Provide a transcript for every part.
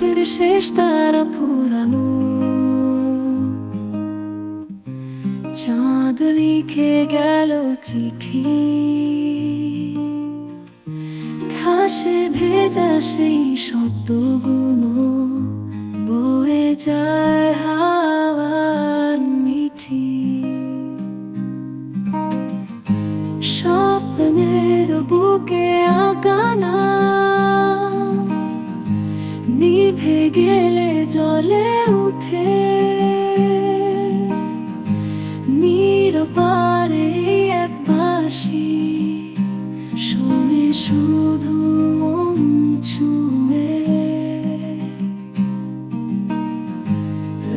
রাতের শেষ তারা পুরানো। চাঁদ লিখে গেল চিঠি। ঘাসে ভেজা সেই শব্দগুলো, বয়ে যায় হাওয়ার মিঠি। স্বপ্নের গেলে জলে উঠে। নিরপারে এক বাসি শুনে শুধু ছুঁয়ে।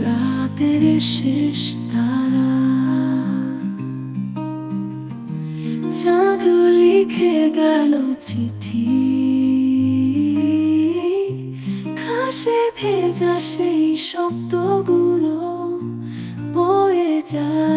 রাতের শেষ তারা চাঁদ লিখে গেল চিঠি ঘাসে ভেজা সেই শব্দগুলো বয়ে যায়।